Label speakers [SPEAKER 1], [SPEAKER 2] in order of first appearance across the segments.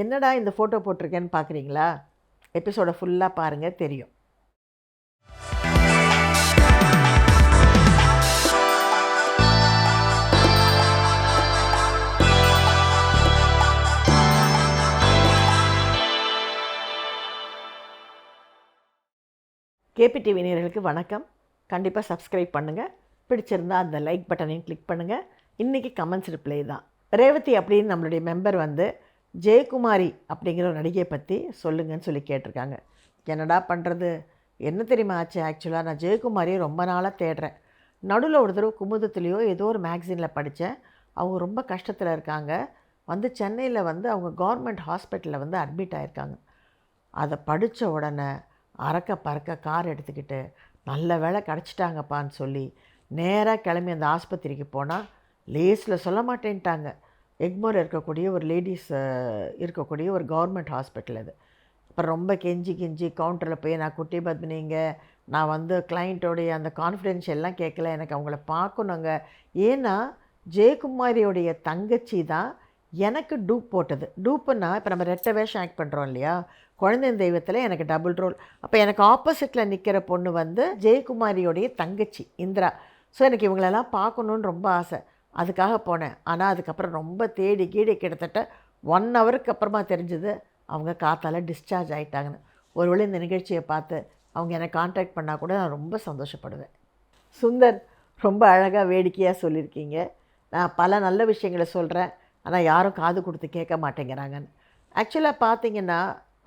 [SPEAKER 1] என்னடா இந்த ஃபோட்டோ போட்டிருக்கேன்னு பார்க்குறீங்களா? எபிசோடை ஃபுல்லாக பாருங்கள் தெரியும். கேபிடிவி நேர்களுக்கு வணக்கம். கண்டிப்பாக சப்ஸ்கிரைப் பண்ணுங்கள் பிடிச்சிருந்தா அந்த லைக் பட்டனையும் கிளிக் பண்ணுங்கள் இன்றைக்கி கமெண்ட்ஸ் ரிப்ளை தான். ரேவதி அப்படின்னு நம்மளுடைய மெம்பர் வந்து ஜெயக்குமாரி அப்படிங்கிற ஒரு நடிகையை பற்றி சொல்லுங்கன்னு சொல்லி கேட்டிருக்காங்க. என்னடா பண்ணுறது என்ன தெரியுமா ஆச்சு? ஆக்சுவலாக நான் ஜெயக்குமாரியை ரொம்ப நாளாக தேடுறேன். நடுவில் ஒரு தடவை குமுதத்துலேயோ ஏதோ ஒரு மேக்சினில் படித்தேன் அவங்க ரொம்ப கஷ்டத்தில் இருக்காங்க. வந்து சென்னையில் வந்து அவங்க கவர்மெண்ட் ஹாஸ்பிட்டலில் வந்து அட்மிட் ஆகியிருக்காங்க அதை படித்த உடனே அறக்க பறக்க கார் எடுத்துக்கிட்டு நல்ல வேலை கிடச்சிட்டாங்கப்பான்னு சொல்லி நேராக கிளம்பி அந்த ஆஸ்பத்திரிக்கு போனால் லேஸில் சொல்ல மாட்டேன்ட்டாங்க. எக்மோர் இருக்கக்கூடிய ஒரு லேடிஸ் இருக்கக்கூடிய ஒரு கவர்மெண்ட் ஹாஸ்பிட்டல் அது. அப்புறம் ரொம்ப கெஞ்சி கெஞ்சி கவுண்டரில் போய் நான் குட்டி பத்மினிங்க நான் வந்து கிளைண்ட்டோடைய அந்த கான்ஃபிடென்ஸ் எல்லாம் கேட்கல எனக்கு அவங்கள பார்க்கணுங்க. ஏன்னா ஜெயக்குமாரியோடைய தங்கச்சி தான் எனக்கு டூப் போட்டது. டூப்புன்னா இப்போ நம்ம ரெட்ட வேஷம் ஆக்ட் பண்ணுறோம் இல்லையா? குழந்தை தெய்வத்தில் எனக்கு டபுள் ரோல் அப்போ எனக்கு ஆப்போசிட்டில் நிற்கிற பொண்ணு வந்து ஜெயக்குமாரியோடைய தங்கச்சி இந்திரா. ஸோ எனக்கு இவங்களெல்லாம் பார்க்கணுன்னு ரொம்ப ஆசை. அதுக்காக போனேன். ஆனால் அதுக்கப்புறம் ரொம்ப தேடி கீடி கிட்டத்தட்ட ஒன் ஹவருக்கு அப்புறமா தெரிஞ்சது அவங்க காத்தால் டிஸ்சார்ஜ் ஆகிட்டாங்கன்னு ஒருவேளை இந்த நிகழ்ச்சியை பார்த்து அவங்க என்னை காண்டாக்ட் பண்ணால் கூட நான் ரொம்ப சந்தோஷப்படுவேன். சுந்தர் ரொம்ப அழகாக வேடிக்கையாக சொல்லியிருக்கீங்க. நான் பல நல்ல விஷயங்களை சொல்கிறேன் ஆனால் யாரும் காது கொடுத்து கேட்க மாட்டேங்கிறாங்கன்னு. ஆக்சுவலாக பார்த்தீங்கன்னா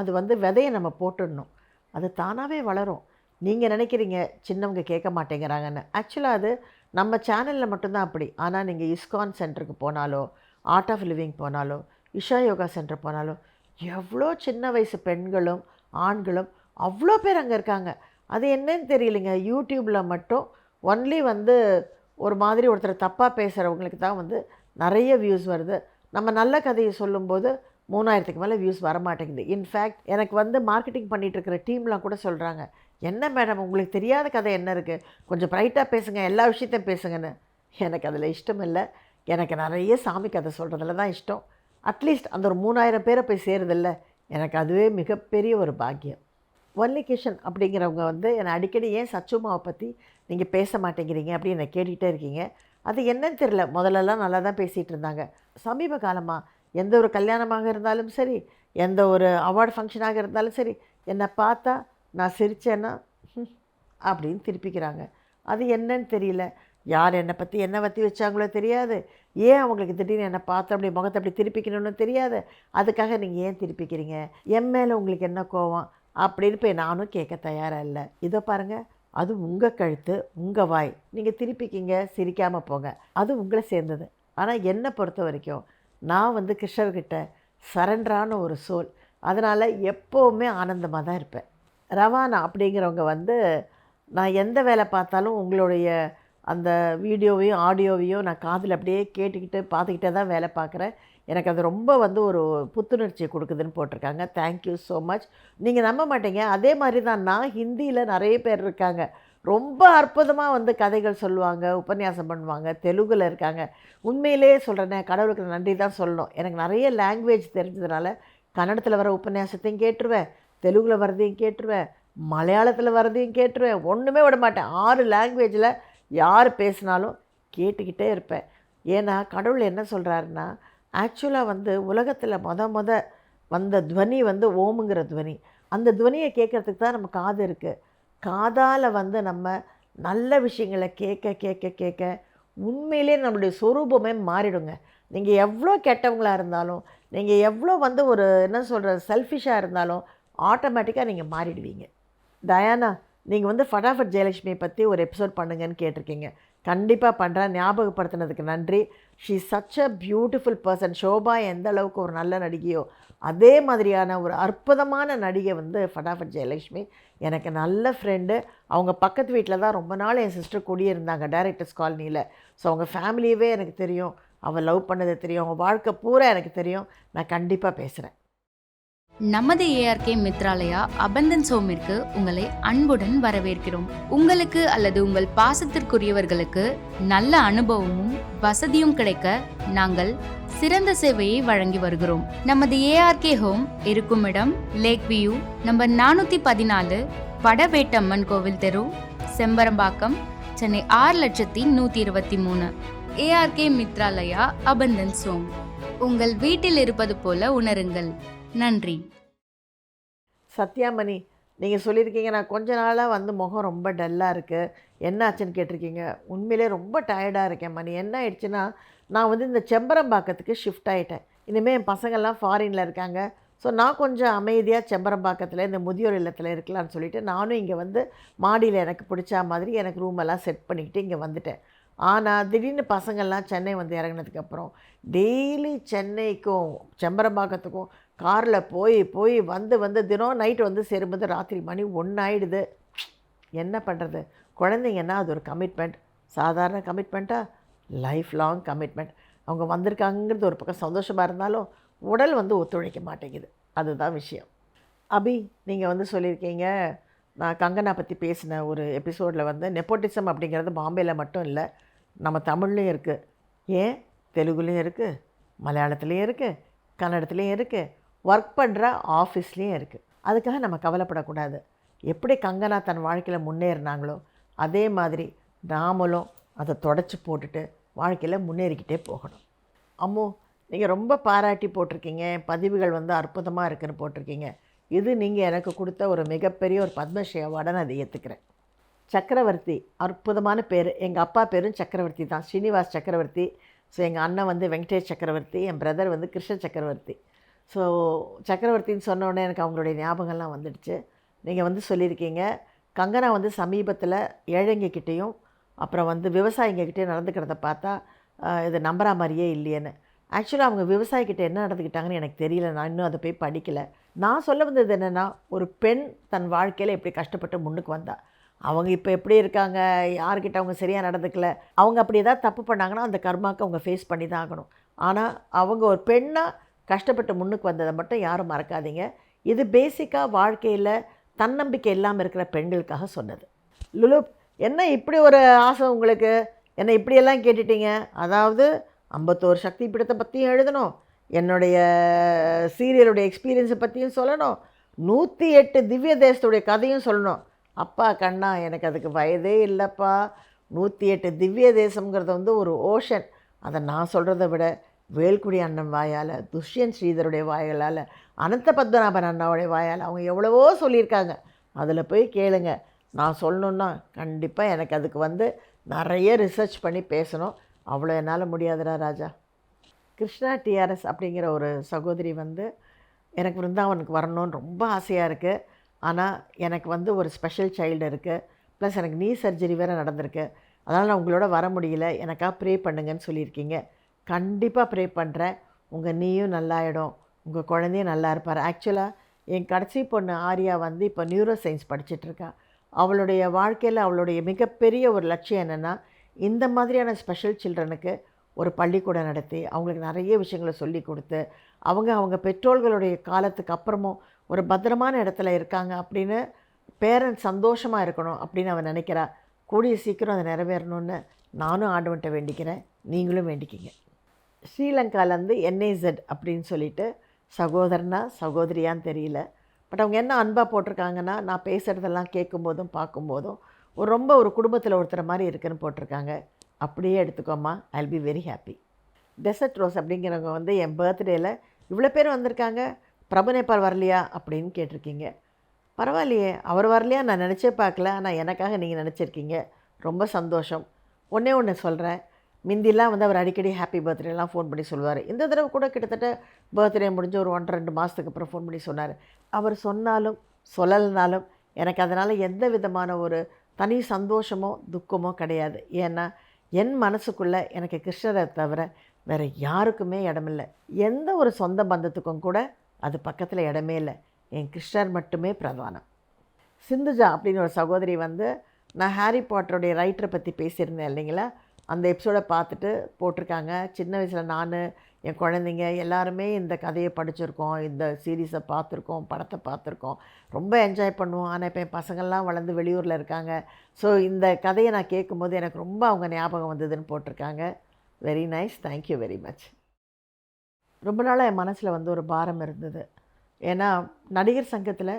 [SPEAKER 1] அது வந்து விதையை நம்ம போட்டுடணும். அது தானாகவே வளரும். நீங்கள் நினைக்கிறீங்க சின்னவங்க கேட்க மாட்டேங்கிறாங்கன்னு. ஆக்சுவலாக அது நம்ம சேனலில் மட்டும்தான் அப்படி. ஆனால் நீங்கள் இஸ்கான் சென்டருக்கு போனாலோ ஆர்ட் ஆஃப் லிவிங் போனாலோ இஷா யோகா சென்டர் போனாலோ எவ்வளோ சின்ன வயசு பெண்களும் ஆண்களும் அவ்வளோ பேர் அங்கே இருக்காங்க. அது என்னன்னு தெரியலைங்க. யூடியூப்பில் மட்டும் ஒன்லி வந்து ஒரு மாதிரி ஒருத்தர் தப்பாக பேசுகிறவங்களுக்கு தான் வந்து நிறைய வியூஸ் வருது. நம்ம நல்ல கதையை சொல்லும்போது மூணாயிரத்துக்கு மேலே வியூஸ் வரமாட்டேங்குது. இன்ஃபேக்ட் எனக்கு வந்து மார்க்கெட்டிங் பண்ணிகிட்டு இருக்கிற டீம்லாம் கூட சொல்கிறாங்க என்ன மேடம் உங்களுக்கு தெரியாத கதை என்ன இருக்குது கொஞ்சம் ப்ரைட்டாக பேசுங்க எல்லா விஷயத்தையும் பேசுங்கன்னு. எனக்கு அதில் இஷ்டம் இல்லை. எனக்கு நிறைய சாமி கதை சொல்கிறதுல தான் இஷ்டம். அட்லீஸ்ட் அந்த ஒரு மூணாயிரம் பேரை போய் சேருதில்ல. எனக்கு அதுவே மிகப்பெரிய ஒரு பாக்கியம். ஒன்லிகேஷன் அப்படிங்கிறவங்க வந்து என்னை அடிக்கடி ஏன் சச்சுமாவை பற்றி நீங்கள் பேச மாட்டேங்கிறீங்க அப்படின்னு என்னை கேட்டுக்கிட்டே இருக்கீங்க. அது என்னன்னு தெரில முதல்லலாம் நல்லா தான் பேசிகிட்டு இருந்தாங்க. சமீப காலமாக எந்த ஒரு கல்யாணமாக இருந்தாலும் சரி எந்த ஒரு அவார்டு ஃபங்க்ஷனாக இருந்தாலும் சரி என்னை பார்த்தா நான் சிரித்தேன்னா அப்படின்னு திருப்பிக்கிறாங்க. அது என்னன்னு தெரியல. யார் என்னை பற்றி என்ன பற்றி வச்சாங்களோ தெரியாது. ஏன் அவங்களுக்கு திடீர்னு என்னை பார்த்து அப்படி முகத்தை அப்படி திருப்பிக்கணும்னு தெரியாது? அதுக்காக நீங்கள் ஏன் திருப்பிக்கிறீங்க? என் மேலே உங்களுக்கு என்ன கோவம்? அப்படின்னு போய் நானும் கேட்க தயாராக இல்லை. இதோ பாருங்கள் அது உங்கள் கழுத்து உங்கள் வாய். நீங்கள் திருப்பிக்கிங்க சிரிக்காமல் போங்க. அது உங்களை சேர்ந்தது. ஆனால் என்னை பொறுத்த வரைக்கும் நான் வந்து கிருஷ்ணர்கிட்ட சரண்டரான ஒரு சோல். அதனால் எப்போவுமே ஆனந்தமாக தான் இருப்பேன். ரவானா அப்படிங்கிறவங்க வந்து நான் எந்த வேலை பார்த்தாலும் உங்களுடைய அந்த வீடியோவையும் ஆடியோவையும் நான் காதில் அப்படியே கேட்டுக்கிட்டு பார்த்துக்கிட்டே தான் வேலை பார்க்குறேன். எனக்கு அது ரொம்ப வந்து ஒரு புத்துணர்ச்சியை கொடுக்குதுன்னு போட்டிருக்காங்க. தேங்க்யூ ஸோ மச் நீங்கள் நம்ப மாட்டீங்க. அதே மாதிரி தான் நான் ஹிந்தியில் நிறைய பேர் இருக்காங்க. ரொம்ப அற்புதமாக வந்து கதைகள் சொல்லுவாங்க உபன்யாசம் பண்ணுவாங்க தெலுங்கில் இருக்காங்க. உண்மையிலே சொல்கிறேனே கடவுளுக்கு நன்றி தான் சொல்லணும். எனக்கு நிறைய லாங்குவேஜ் தெரிஞ்சதுனால கன்னடத்தில் வர உபன்யாசத்தையும் கேட்டுருவேன். தெலுங்கில் வரதையும் கேட்டுருவேன் மலையாளத்தில் வரதையும் கேட்டுருவேன் ஒன்றுமே விட மாட்டேன். ஆறு லாங்குவேஜில் யார் பேசினாலும் கேட்டுக்கிட்டே இருப்பேன். ஏன்னா கடவுள் என்ன சொல்கிறாருன்னா ஆக்சுவலாக வந்து உலகத்தில் மொத மொத வந்த துவனி வந்து ஓமுங்கிற துவனி. அந்த துவனியை கேட்குறதுக்கு தான் நம்ம காது இருக்குது காதால் வந்து நம்ம நல்ல விஷயங்களை கேட்க கேட்க கேட்க உண்மையிலே நம்மளுடைய சொரூபமே மாறிடுங்க. நீங்கள் எவ்வளோ கெட்டவங்களாக இருந்தாலும் நீங்கள் எவ்வளோ வந்து ஒரு என்ன சொல்கிற செல்ஃபிஷாக இருந்தாலும் ஆட்டோமேட்டிக்காக நீங்கள் மாறிடுவீங்க. டயானா நீங்கள் வந்து ஃபடாஃபட் ஜெயலட்சுமியை பற்றி ஒரு எபிசோட் பண்ணுங்கன்னு கேட்டிருக்கீங்க. கண்டிப்பாக பண்ணுறேன் ஞாபகப்படுத்தினதுக்கு நன்றி. She such a beautiful person Shobha எந்த அளவுக்கு ஒரு நல்ல நடிகையோ அதே மாதிரியான ஒரு அற்புதமான நடிகை வந்து ஃபடாஃபட் ஜெயலட்சுமி. எனக்கு நல்ல ஃப்ரெண்டு அவங்க பக்கத்து வீட்டில் தான் ரொம்ப நாள் என் சிஸ்டர் குடியிருந்தாங்க டைரக்டர்ஸ் காலனியில் ஸோ அவங்க ஃபேமிலியவே எனக்கு தெரியும். அவள் லவ் பண்ணது தெரியும். அவங்க வாழ்க்கை பூரா எனக்கு தெரியும். நான் கண்டிப்பாக பேசுகிறேன்
[SPEAKER 2] நமது ஏஆர்கே மித்ராலயா அபந்தன் சோமிற்கு உங்களை அன்புடன் வரவேற்கிறோம். உங்களுக்கு அல்லது உங்கள் பாசத்திற்குரியவர்களுக்கு நல்ல அனுபவமும் வசதியும் கிடைக்க நாங்கள் சிறந்த சேவையை வழங்கி வருகிறோம். நமது ஏஆர்கே ஹோம் இருக்கும் இடம் லேக் வியூ நம்பர் நானூத்தி பதினாலு வடவேட்டம்மன் கோவில் தெரு செம்பரம்பாக்கம் சென்னை ஆறு லட்சத்தி நூத்தி இருபத்தி மூணு. A R K Mithralaya Abanthan Som. உங்கள் வீட்டில் இருப்பது போல உணருங்கள். நன்றி.
[SPEAKER 1] சத்யாமணி நீங்கள் சொல்லியிருக்கீங்க நான் கொஞ்ச நாளாக வந்து முகம் ரொம்ப டல்லாக இருக்குது என்ன ஆச்சுன்னு கேட்டிருக்கீங்க. உண்மையிலே ரொம்ப டயர்டாக இருக்கேன் மணி. என்ன ஆயிடுச்சுன்னா நான் வந்து இந்த செம்பரம்பாக்கத்துக்கு ஷிஃப்ட் ஆகிட்டேன் இனிமேல் என் பசங்கள்லாம் ஃபாரினில் இருக்காங்க. ஸோ நான் கொஞ்சம் அமைதியாக செம்பரம்பாக்கத்தில் இந்த முதியோர் இல்லத்தில் இருக்கலாம்னு சொல்லிவிட்டு நானும் இங்கே வந்து மாடியில் எனக்கு பிடிச்ச மாதிரி எனக்கு ரூமெல்லாம் செட் பண்ணிக்கிட்டு இங்கே வந்துட்டேன். ஆனால் திடீர்னு பசங்கள்லாம் சென்னை வந்து இறங்கினதுக்கப்புறம் டெய்லி சென்னைக்கும் செம்பரம்பாக்கத்துக்கும் காரில் போய் போய் வந்து வந்து தினம் நைட்டு வந்து சேரும்போது ராத்திரி மணி ஒன்று ஆகிடுது என்ன பண்ணுறது குழந்தைங்கன்னா அது ஒரு கமிட்மெண்ட் சாதாரண கமிட்மெண்ட்டாக லைஃப் லாங் கமிட்மெண்ட் அவங்க வந்திருக்காங்கிறது ஒரு பக்கம் சந்தோஷமாக இருந்தாலும் உடல் வந்து ஒத்துழைக்க மாட்டேங்குது. அதுதான் விஷயம். அபி நீங்கள் வந்து சொல்லியிருக்கீங்க. நான் கங்கனா பற்றி பேசின ஒரு எபிசோடில் வந்து நெப்போட்டிசம் அப்படிங்கிறது பாம்பேயில் மட்டும் இல்லை நம்ம தமிழ்லேயும் இருக்குது ஏன்? தெலுங்குலேயும் இருக்குது மலையாளத்துலேயும் இருக்குது கன்னடத்துலேயும் இருக்குது ஒர்க் பண்ணுற ஆஃபீஸ்லேயும் இருக்குது அதுக்காக நம்ம கவலைப்படக்கூடாது. எப்படி கங்கனா தன் வாழ்க்கையில் முன்னேறினாங்களோ அதே மாதிரி நாமளும் அதை தொடச்சி போட்டுட்டு வாழ்க்கையில் முன்னேறிக்கிட்டே போகணும். அம்மு நீங்கள் ரொம்ப பாராட்டி போட்டிருக்கீங்க. பதிவுகள் வந்து அற்புதமாக இருக்குன்னு போட்டிருக்கீங்க. இது நீங்கள் எனக்கு கொடுத்த ஒரு மிகப்பெரிய ஒரு பத்மஸ்ரீ அவார்டை நான் அதை ஏற்றுக்கிறேன் சக்கரவர்த்தி அற்புதமான பேர். எங்கள் அப்பா பேரும் சக்கரவர்த்தி தான். ஸ்ரீனிவாஸ் சக்கரவர்த்தி. ஸோ எங்கள் அண்ணன் வந்து வெங்கடேஷ் சக்கரவர்த்தி. என் பிரதர் வந்து கிருஷ்ண சக்கரவர்த்தி. ஸோ சக்கரவர்த்தின்னு சொன்னோடனே எனக்கு அவங்களுடைய ஞாபகம்லாம் வந்துடுச்சு. நீங்கள் வந்து சொல்லியிருக்கீங்க. கங்கனா வந்து சமீபத்தில் ஏழைங்கக்கிட்டேயும் அப்புறம் வந்து விவசாயிங்கக்கிட்டேயும் நடந்துக்கிறத பார்த்தா இது நம்புற மாதிரியே இல்லையேன்னு. ஆக்சுவலாக அவங்க விவசாயிக்கிட்ட என்ன நடந்துக்கிட்டாங்கன்னு எனக்கு தெரியல. நான் இன்னும் அதை போய் படிக்கலை. நான் சொல்ல வந்தது என்னென்னா ஒரு பெண் தன் வாழ்க்கையில் எப்படி கஷ்டப்பட்டு முன்னுக்கு வந்தா. அவங்க இப்போ எப்படி இருக்காங்க? யார்கிட்ட அவங்க சரியாக நடந்துக்கல? அவங்க அப்படி ஏதாவது தப்பு பண்ணாங்கன்னா அந்த கர்மாக்கு அவங்க ஃபேஸ் பண்ணி தான் ஆகணும். ஆனால் அவங்க ஒரு பெண்ணாக கஷ்டப்பட்டு முன்னுக்கு வந்ததை மட்டும் யாரும் மறக்காதீங்க. இது பேசிக்காக வாழ்க்கையில் தன்னம்பிக்கை இல்லாமல் இருக்கிற பெண்களுக்காக சொன்னது. லுலுப் என்ன இப்படி ஒரு ஆசை உங்களுக்கு? என்ன இப்படியெல்லாம் கேட்டுட்டீங்க? அதாவது ஐம்பத்தோரு சக்தி பீடத்தை பற்றியும் எழுதணும். என்னுடைய சீரியலுடைய எக்ஸ்பீரியன்ஸை பற்றியும் சொல்லணும். நூற்றி எட்டு திவ்ய தேசத்துடைய கதையும் சொல்லணும். அப்பா கண்ணா எனக்கு அதுக்கு வயதே இல்லைப்பா. நூற்றி எட்டு திவ்ய தேசம்ங்கிறது வந்து ஒரு ஓஷன் அதை நான் சொல்கிறத விட வேல்குடி அண்ணன் வாயால் துஷ்யன் ஸ்ரீதருடைய வாய்களால் அனந்த பத்மநாபன் அண்ணாவுடைய வாயால் அவங்க எவ்வளவோ சொல்லியிருக்காங்க. அதில் போய் கேளுங்க. நான் சொல்லணுன்னா கண்டிப்பாக எனக்கு அதுக்கு வந்து நிறைய ரிசர்ச் பண்ணி பேசணும். அவ்வளோ என்னால் முடியாதுடா ராஜா. கிருஷ்ணா டிஆர்எஸ் அப்படிங்கிற ஒரு சகோதரி வந்து எனக்கு விருந்தாவனுக்கு வரணும்னு ரொம்ப ஆசையாக இருக்குது ஆனால் எனக்கு வந்து ஒரு ஸ்பெஷல் சைல்டு இருக்குது ப்ளஸ் எனக்கு நீ சர்ஜரி வேறு நடந்திருக்கு. அதனால் நான் உங்களோட வர முடியல. எனக்காக ப்ரே பண்ணுங்கன்னு சொல்லியிருக்கீங்க. கண்டிப்பாக ப்ரே பண்ணுறேன் உங்கள் நீயும் நல்லாயிடும். உங்கள் குழந்தையும் நல்லா இருப்பார். ஆக்சுவலாக என் கடைசி பொண்ணு ஆர்யா வந்து இப்போ நியூரோ சயின்ஸ் படிச்சுட்ருக்கா அவளுடைய வாழ்க்கையில் அவளுடைய மிகப்பெரிய ஒரு லட்சியம் என்னென்னா இந்த மாதிரியான ஸ்பெஷல் சில்ட்ரனுக்கு ஒரு பள்ளிக்கூடம் நடத்தி அவங்களுக்கு நிறைய விஷயங்களை சொல்லி கொடுத்து அவங்க அவங்க பெற்றோர்களுடைய காலத்துக்கு அப்புறமும் ஒரு பத்திரமான இடத்துல இருக்காங்க அப்படின்னு பேரண்ட்ஸ் சந்தோஷமாக இருக்கணும் அப்படின்னு அவன் நினைக்கிறா. கூடிய சீக்கிரம் அதை நிறைவேறணும்னு நானும் ஆண்டவன்ட்ட வேண்டிக்கிறேன். நீங்களும் வேண்டிக்கிங்க. ஸ்ரீலங்காலேருந்து என்ஏசட் அப்படின்னு சொல்லிட்டு சகோதரனா சகோதரியான்னு தெரியல. பட் அவங்க என்ன அன்பாக போட்டிருக்காங்கன்னா நான் பேசுகிறதெல்லாம் கேட்கும்போதும் பார்க்கும்போதும் ஒரு ரொம்ப ஒரு குடும்பத்தில் ஒருத்தர் மாதிரி இருக்குன்னு போட்டிருக்காங்க. அப்படியே எடுத்துக்கோமா I be very happy dessert rose அப்படிங்கிறவங்க வந்து என் பர்த்டேயில் இவ்வளோ பேர் வந்திருக்காங்க. பிரபு வரலையா அப்படின்னு கேட்டிருக்கீங்க. பரவாயில்லையே. அவர் வரலையா? நான் நினச்சே பார்க்கல. ஆனால் எனக்காக நீங்கள் நினச்சிருக்கீங்க. ரொம்ப சந்தோஷம். ஒன்றே ஒன்று சொல்கிறேன் மிந்திலாம் வந்து அவர் அடிக்கடி ஹாப்பி பர்த்டேலாம் ஃபோன் பண்ணி சொல்லுவார். இந்த தடவை கூட கிட்டத்தட்ட பர்த்டே முடிஞ்சு ஒரு ஒன்றரை ரெண்டு மாதத்துக்கு அப்புறம் ஃபோன் பண்ணி சொன்னார். அவர் சொன்னாலும் சொல்லலைனாலும் எனக்கு அதனால் எந்த விதமான ஒரு தனி சந்தோஷமோ துக்கமோ கிடையாது. ஏன்னா என் மனசுக்குள்ளே எனக்கு கிருஷ்ணரை தவிர வேறு யாருக்குமே இடமில்லை. எந்த ஒரு சொந்த பந்தத்துக்கும் கூட அது பக்கத்தில் இடமே இல்லை. என் கிருஷ்ணர் மட்டுமே பிரதானம். சிந்துஜா அப்படின்னு ஒரு சகோதரி வந்து நான் ஹாரி பாட்டருடைய ரைட்டரை பற்றி பேசியிருந்தேன் இல்லைங்களா? அந்த எபிசோடை பார்த்துட்டு போட்டிருக்காங்க. சின்ன வயசில் நான் என் குழந்தைங்க எல்லாருமே இந்த கதையை படிச்சிருக்கோம். இந்த சீரீஸை பார்த்துருக்கோம் படத்தை பார்த்துருக்கோம். ரொம்ப என்ஜாய் பண்ணுவோம். ஆனால் இப்போ என் பசங்கள்லாம் வளர்ந்து வெளியூரில் இருக்காங்க. ஸோ இந்த கதையை நான் கேட்கும்போது எனக்கு ரொம்ப அவங்க ஞாபகம் வந்ததுன்னு போட்டிருக்காங்க. Very nice thank you very much ரொம்ப நாளாக என் மனசில் வந்து ஒரு பாரம் இருந்தது. ஏன்னா நடிகர் சங்கத்தில்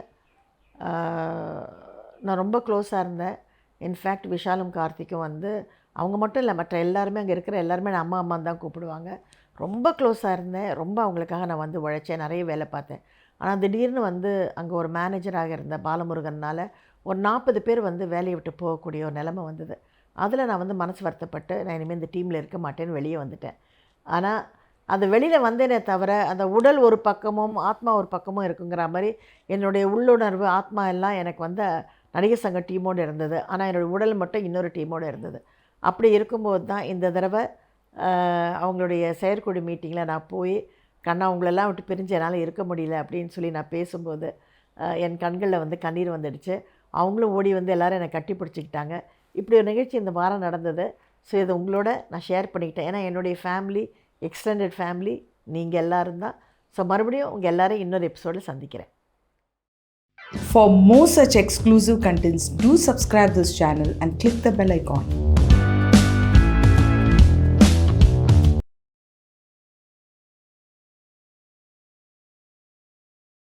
[SPEAKER 1] நான் ரொம்ப க்ளோஸாக இருந்தேன். இன்ஃபேக்ட் விஷாலும் கார்த்திக்கும் வந்து அவங்க மட்டும் இல்லை மற்ற எல்லாருமே அங்கே இருக்கிற எல்லாருமே நான் அம்மா அம்மான்னு தான் கூப்பிடுவாங்க. ரொம்ப க்ளோஸாக இருந்தேன். ரொம்ப அவங்களுக்காக நான் வந்து உழைச்சேன். நிறைய வேலை பார்த்தேன். ஆனால் திடீர்னு வந்து அங்கே ஒரு மேனேஜராக இருந்த பாலமுருகனால் ஒரு நாற்பது பேர் வந்து வேலையை விட்டு போகக்கூடிய ஒரு நிலமை வந்தது. அதில் நான் வந்து மனசு வருத்தப்பட்டு நான் இனிமேல் இந்த டீமில் இருக்க மாட்டேன்னு வெளியே வந்துட்டேன். ஆனால் அந்த வெளியில் வந்தேனே தவிர அந்த உடல் ஒரு பக்கமும் ஆத்மா ஒரு பக்கமும் இருக்குங்கிற மாதிரி என்னுடைய உள்ளுணர்வு ஆத்மா எல்லாம் எனக்கு வந்து நடிகர் சங்க டீமோடு இருந்தது. ஆனால் என்னுடைய உடல் மட்டும் இன்னொரு டீமோடு இருந்தது. அப்படி இருக்கும்போது தான் இந்த தடவை அவங்களுடைய செயற்குழு மீட்டிங்கில் நான் போய் கண்ணா அவங்களெல்லாம் விட்டு பிரிஞ்சு என்னால் இருக்க முடியல அப்படின்னு சொல்லி நான் பேசும்போது என் கண்களில் வந்து கண்ணீர் வந்துடுச்சு. அவங்களும் ஓடி வந்து எல்லாரும் என்னை கட்டி பிடிச்சிக்கிட்டாங்க. இப்படி ஒரு நிகழ்ச்சி இந்த வாரம் நடந்தது. ஸோ இதை உங்களோட நான் ஷேர் பண்ணிக்கிட்டேன். ஏன்னா என்னுடைய ஃபேமிலி எக்ஸ்டெண்டட் ஃபேமிலி நீங்கள் எல்லோரும் தான். ஸோ மறுபடியும் உங்கள் எல்லோரும் இன்னொரு எபிசோடில் சந்திக்கிறேன்.
[SPEAKER 3] For more such exclusive contents, do subscribe this channel and click the bell icon.